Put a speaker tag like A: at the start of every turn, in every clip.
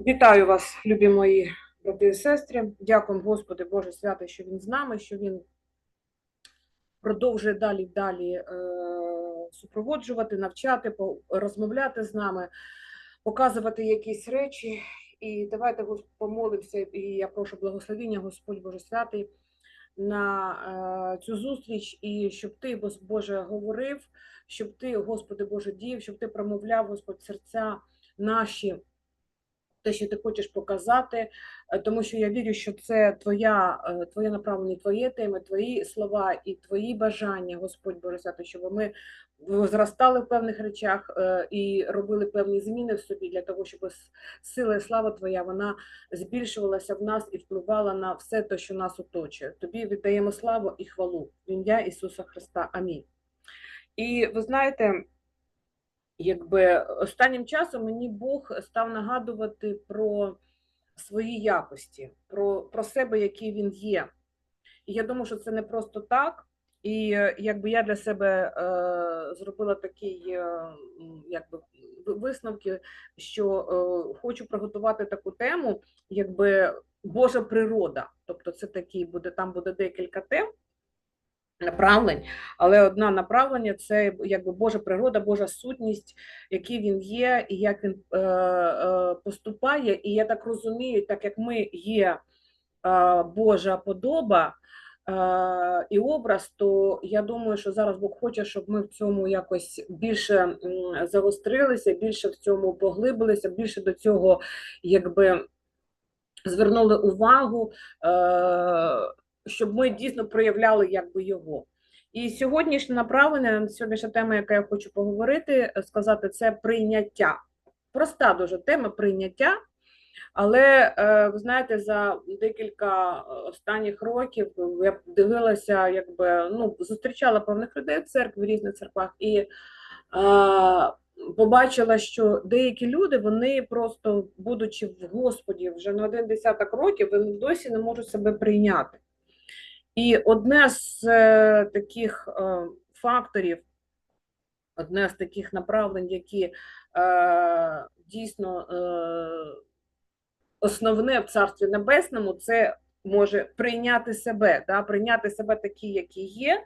A: Вітаю вас, любі мої брати і сестри. Дякуємо Господи Боже святий, що Він з нами, що Він продовжує далі далі е, супроводжувати, навчати, розмовляти з нами, показувати якісь речі. І давайте помолимося, і я прошу благословіння, Господь Боже святий, на е, цю зустріч, і щоб ти, Боже, говорив, щоб ти, Господи Боже, діяв, щоб ти промовляв, Господь, серця наші те, що ти хочеш показати, е, тому що я вірю, що це твоя, е, твоє направлення, твої теми, твої слова і твої бажання, Господь Боже щоб ми зростали в певних речах е, і робили певні зміни в собі для того, щоб сила і слава Твоя вона збільшувалася в нас і впливала на все те, що нас оточує. Тобі віддаємо славу і хвалу в ім'я Ісуса Христа. Амінь. І ви знаєте, якби останнім часом мені Бог став нагадувати про свої якості, про, про себе, який він є. І я думаю, що це не просто так. І е, якби я для себе е, зробила такий е, якби висновки, що е, хочу приготувати таку тему, якби Божа природа. Тобто, це такий буде там буде декілька тем направлень, але одна направлення це якби Божа природа, Божа сутність, який він є, і як він е, е, поступає. І я так розумію, так як ми є е, Божа подоба е, і образ, то я думаю, що зараз Бог хоче, щоб ми в цьому якось більше загострилися, більше в цьому поглибилися, більше до цього якби звернули увагу, е, щоб ми дійсно проявляли якби його. І сьогоднішнє направлення, сьогоднішня тема, яка я хочу поговорити, е, сказати, це прийняття. Проста дуже тема прийняття. Але е, ви знаєте, за декілька е, останніх років я дивилася, якби ну зустрічала певних людей в церкві в різних церквах і е, побачила, що деякі люди, вони просто, будучи в Господі вже на один десяток років, вони досі не можуть себе прийняти. І одне з е, таких е, факторів, одне з таких направлень, які е, дійсно основне в Царстві Небесному, це може прийняти себе, да, прийняти себе такі, які є,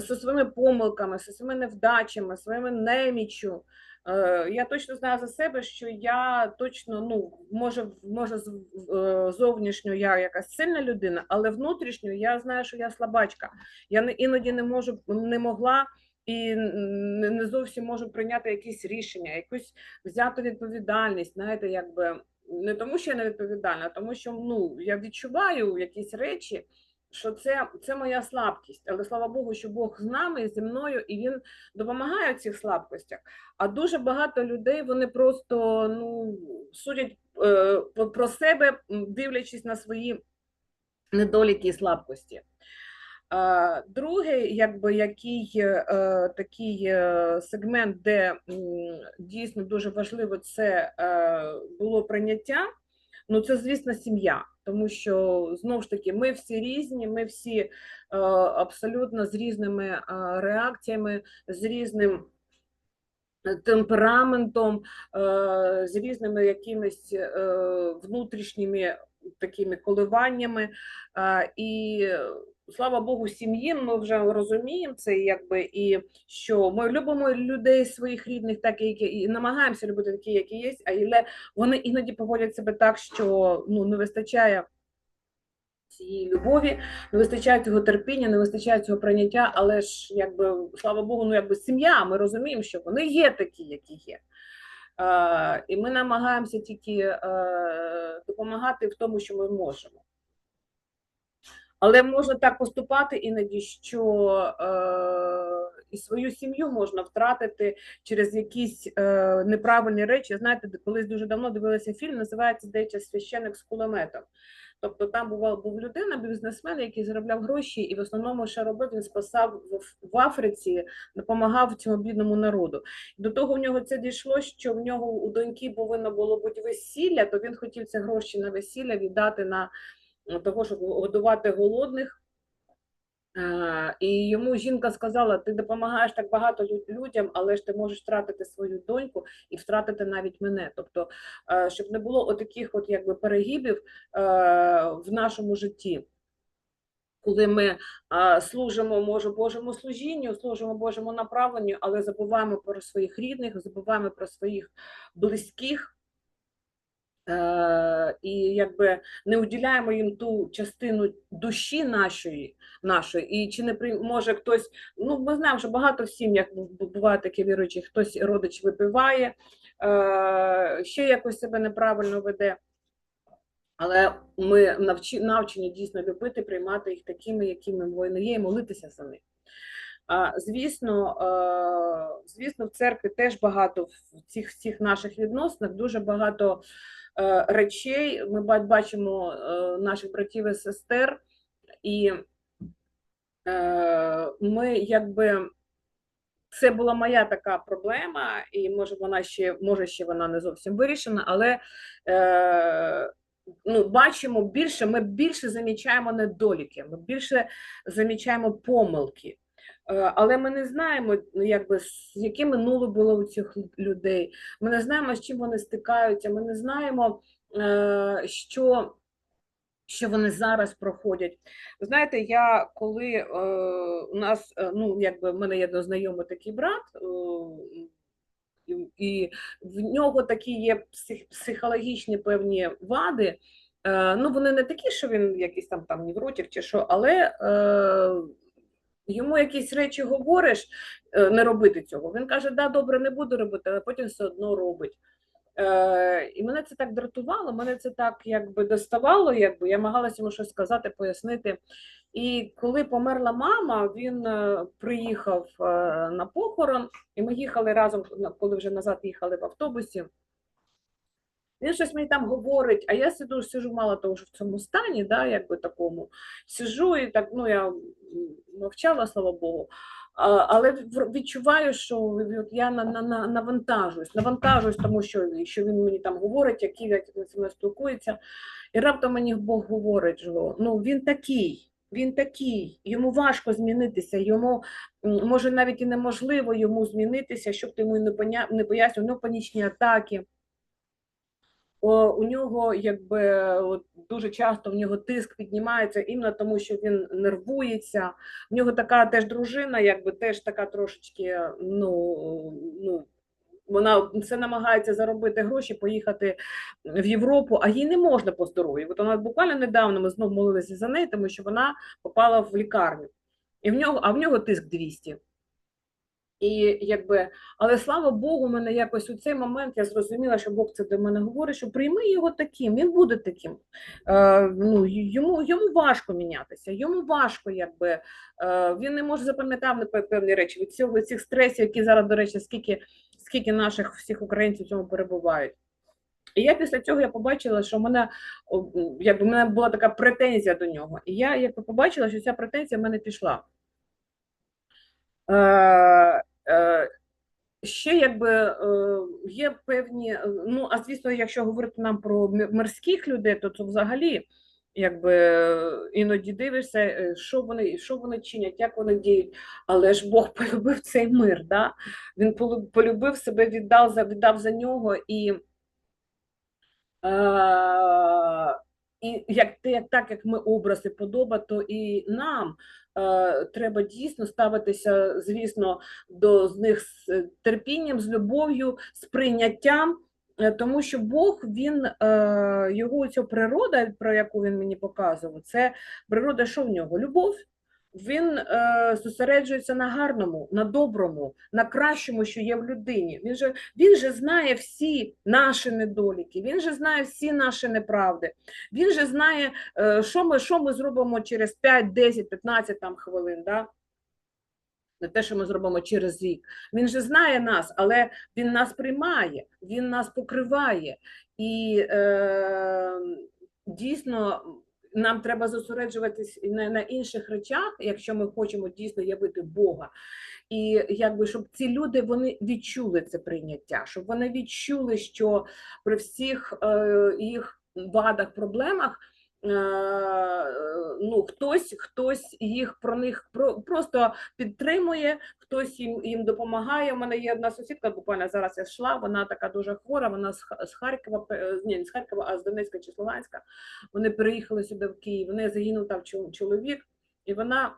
A: зі своїми помилками, зі своїми невдачами, своїми неміччю. Е, Я точно знаю за себе, що я точно, ну, може, може е, зовнішньо я якась сильна людина, але внутрішньо я знаю, що я слабачка. Я іноді не можу, не могла і не зовсім можу прийняти якісь рішення, якусь взяти відповідальність, знаєте, якби не тому, що я не відповідальна, а тому що ну, я відчуваю якісь речі, що це, це моя слабкість. Але слава Богу, що Бог з нами, зі мною, і Він допомагає в цих слабкостях. А дуже багато людей вони просто ну, судять е, про- себе, дивлячись на свої недоліки і слабкості. Е, Другий, якби який е, такий е, сегмент, де м, дійсно дуже важливо це е, було прийняття. Ну, це, звісно, сім'я, тому що знову ж таки ми всі різні, ми всі е, абсолютно з різними е, реакціями, з різним темпераментом, е, з різними якимись внутрішніми такими коливаннями. І слава Богу, сім'ї ми вже розуміємо це, якби і що ми любимо людей своїх рідних, так які і намагаємося любити такі, які є, але вони іноді поводять себе так, що ну не вистачає. Цієї любові, не вистачає цього терпіння, не вистачає цього прийняття, але ж якби слава Богу, ну якби сім'я, ми розуміємо, що вони є такі, які є. Е, і ми намагаємося тільки е, допомагати в тому, що ми можемо. Але можна так поступати іноді, що е, і свою сім'ю можна втратити через якісь е, неправильні речі. Знаєте, колись дуже давно дивилася фільм, називається Здається, священик з кулеметом. Тобто там був, був людина, бізнесмен, який заробляв гроші, і в основному що робив, він спасав в, Африці, допомагав цьому бідному народу. До того в нього це дійшло, що в нього у доньки повинно було бути весілля, то він хотів ці гроші на весілля віддати на того, щоб годувати голодних Е, І йому жінка сказала: ти допомагаєш так багато людям, але ж ти можеш втратити свою доньку і втратити навіть мене. Тобто, е, щоб не було отаких от якби перегибів е, в нашому житті. Коли ми а, служимо, може, Божому служінню, служимо Божому направленню, але забуваємо про своїх рідних, забуваємо про своїх близьких, і якби не уділяємо їм ту частину душі нашої, нашої. І чи не при може хтось, ну ми знаємо, що багато в сім'ях буває таке віруючі, хтось родич випиває, е, ще якось себе неправильно веде. Але ми навчі, навчені дійсно любити, приймати їх такими, якими вони є, і молитися за них. А, звісно, е, звісно, в церкві теж багато в цих всіх наших відносинах, дуже багато речей. Ми бачимо е, наших братів і сестер, і е, ми якби. Це була моя така проблема, і може вона ще може ще вона не зовсім вирішена, але е, ну, бачимо більше, ми більше замічаємо недоліки, ми більше замічаємо помилки. Е, Але ми не знаємо, ну, якби, з яке минуле було у цих людей. Ми не знаємо, з чим вони стикаються, ми не знаємо, е, що, що вони зараз проходять. Знаєте, я коли е, у нас, ну, якби в мене є знайомий такий брат, і- в нього такі є психологічні певні вади. Ну, вони не такі, що він якийсь там там невротик чи що, але йому якісь речі говориш е, не робити цього. Він каже, да, добре, не буду робити, але потім все одно робить. Е, і мене це так дратувало, мене це так якби доставало, якби я намагалася йому щось сказати, пояснити. І коли померла мама, він е, приїхав е, на похорон, і ми їхали разом, коли вже назад їхали в автобусі. Він щось мені там говорить, а я сиджу, сижу мало того, що в цьому стані, да, якби такому, сижу і так, ну я мовчала, слава Богу. Але відчуваю, що я на, на, на, навантажуюсь, навантажуюсь, тому що, що він мені там говорить, які як він зі мною спілкується. І раптом мені Бог говорить, що ну він такий, він такий, йому важко змінитися, йому може навіть і неможливо йому змінитися, щоб ти йому не пояснював, у нього панічні атаки. У нього якби от, дуже часто в нього тиск піднімається іменно тому, що він нервується. В нього така теж дружина, якби теж така трошечки, ну, ну вона все намагається заробити гроші, поїхати в Європу, а їй не можна по здоров'ю. От вона буквально недавно ми знову молилися за неї, тому що вона попала в лікарню. І в нього, а в нього тиск 200. І якби, але слава Богу, в мене якось у цей момент я зрозуміла, що Бог це до мене говорить, що прийми його таким, він буде таким. Е, ну, йому, йому важко мінятися, йому важко, якби е, він не може запам'ятати пев- певні речі від цього цих стресів, які зараз, до речі, скільки, скільки наших всіх українців в цьому перебувають. І я після цього я побачила, що в мене якби в мене була така претензія до нього. І я якби побачила, що ця претензія в мене пішла. Е, Ще якби е, є певні, е, ну а звісно, якщо говорити нам про м- мирських людей, то це взагалі якби е, іноді дивишся, е, що вони, що вони чинять, як вони діють. Але ж Бог полюбив цей мир, да? Він полюбив себе, віддав віддав за нього і. Е, і як так як ми образи подоба, то і нам е, треба дійсно ставитися, звісно, до з них з терпінням, з любов'ю, з прийняттям, е, тому що Бог він е, його ця природа, про яку він мені показував, це природа, що в нього? Любов. Він е, зосереджується на гарному, на доброму, на кращому, що є в людині. Він же він же знає всі наші недоліки, він же знає всі наші неправди. Він же знає, е, що ми, що ми зробимо через 5, 10, 15 там, хвилин. Да? Не те, що ми зробимо через рік. Він же знає нас, але він нас приймає, він нас покриває. І е, дійсно нам треба зосереджуватись на, на інших речах, якщо ми хочемо дійсно явити Бога. І якби щоб ці люди вони відчули це прийняття, щоб вони відчули, що при всіх е, їх вадах, проблемах ну, хтось, хтось їх про них про, просто підтримує, хтось їм, їм допомагає. У мене є одна сусідка, буквально зараз я йшла, вона така дуже хвора, вона з, Харкова, е, ні, не з Харкова, а з Донецька чи з Вони переїхали сюди в Київ, в неї загинув там чол- чоловік, і вона.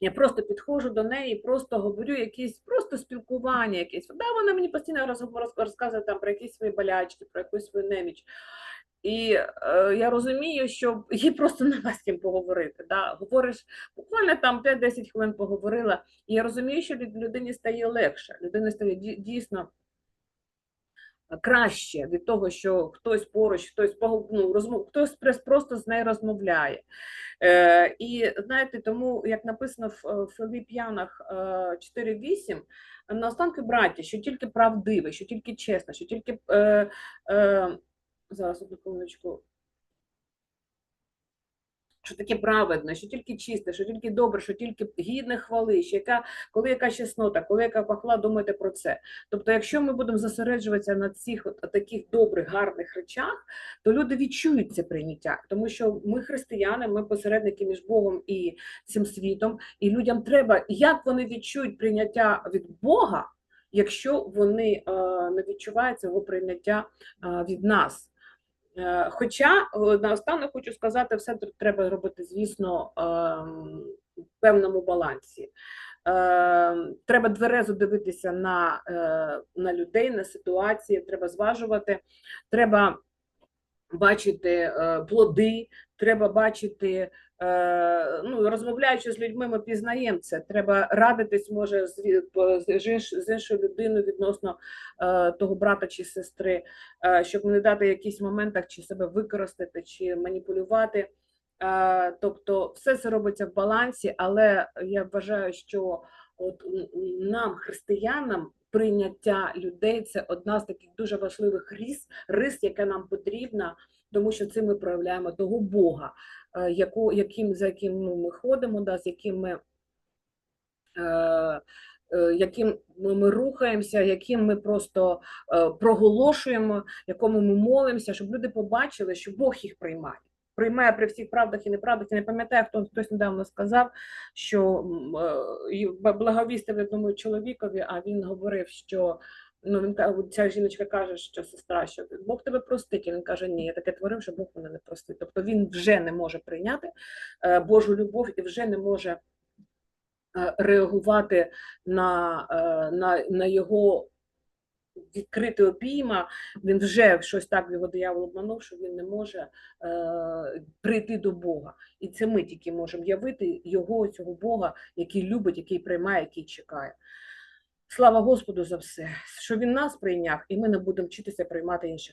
A: Я просто підходжу до неї, просто говорю якісь просто спілкування, якесь. Да, вона мені постійно роз- роз- розказує там про якісь свої болячки, про якусь свою неміч. І е, я розумію, що їй просто нема з ким поговорити. Да? Говориш, буквально там 5-10 хвилин поговорила, і я розумію, що люд- людині стає легше, людині стає дійсно краще від того, що хтось поруч, хтось ну, розмов, хтось просто з нею розмовляє. Е, і знаєте, тому як написано в, е, в Филип'янах е, 4.8, браті, що тільки правдиве, що тільки чесно, що тільки е, е, зараз одну хвилиночку. Що таке праведне, що тільки чисте, що тільки добре, що тільки гідне хвали, що яка, коли яка чеснота, коли яка похвала, думайте про це. Тобто, якщо ми будемо зосереджуватися на цих от, таких добрих, гарних речах, то люди відчують це прийняття, тому що ми християни, ми посередники між Богом і цим світом, і людям треба, як вони відчують прийняття від Бога, якщо вони е, не відчувають цього прийняття е, від нас. Е, Хоча е, наостанок хочу сказати, все тр- треба робити, звісно, ем, в певному балансі. Ем, Треба дверезо дивитися на, е, на людей, на ситуації, треба зважувати, треба бачити плоди, треба бачити, ну, розмовляючи з людьми, ми пізнаємо це. Треба радитись, може, з, іншою людиною відносно е, того брата чи сестри, е, щоб не дати якісь моментах чи себе використати, чи маніпулювати. Е, Тобто все це робиться в балансі, але я вважаю, що от нам, християнам, прийняття людей це одна з таких дуже важливих рис, рис, яка нам потрібна, тому що цим ми проявляємо того Бога, е, яку, яким, за яким ну, ми ходимо, да, з яким ми. е, е, Яким ми рухаємося, яким ми просто е, проголошуємо, якому ми молимося, щоб люди побачили, що Бог їх приймає. Приймає при всіх правдах і неправдах. Я не пам'ятаю, хто хтось недавно сказав, що благовістив одному чоловікові, а він говорив, що ну він ця жіночка каже, що сестра, що Бог тебе простить. І він каже, ні, я таке творив, що Бог мене не простить. Тобто він вже не може прийняти е, Божу любов і вже не може е, реагувати на, е, на, на його відкрити обійма, він вже щось так його диявол обманув, що він не може е, прийти до Бога. І це ми тільки можемо явити його, цього Бога, який любить, який приймає, який чекає. Слава Господу за все, що він нас прийняв, і ми не будемо вчитися приймати інших.